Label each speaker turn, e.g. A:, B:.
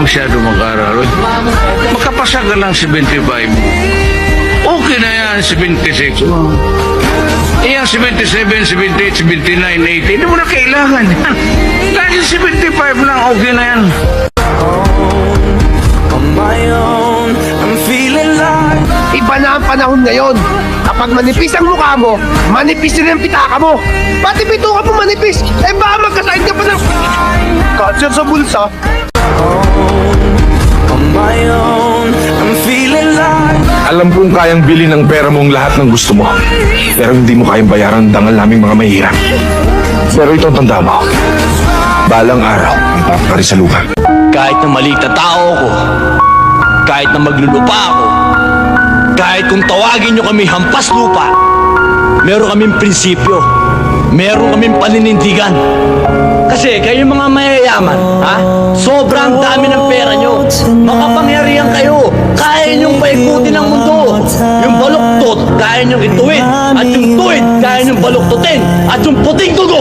A: masyado mag-aral. Makapasa ka lang 75. Okay na yan, 76. Iyan, 77, 78, 79, 80. Hindi mo na kailangan yan. Dahil 75 lang, okay na yan.
B: Iba na ang panahon ngayon. Kapag manipis ang mukha mo, manipis din ang pitaka mo. Pati pituka mo manipis. Eh baka magkasain ka pa ng... Cancer sa bulsa.
C: Alam kong kayang bilhin ng pera mong lahat ng gusto mo. Pero hindi mo kayang bayaran ang dangal naming mga mahirap. Pero ito tanda mo. Balang araw, ipapakari sa lupa.
D: Kahit na maliit na tao ko, kahit na maglulupa ako, kahit kung tawagin nyo kami hampas lupa, meron kaming prinsipyo, meron kaming paninindigan. Kasi kayo mga mayayaman, ha? Sobrang dami ng nyong ituwid. At yung tuwid, kaya nyong baluktutin. At yung puting dugo,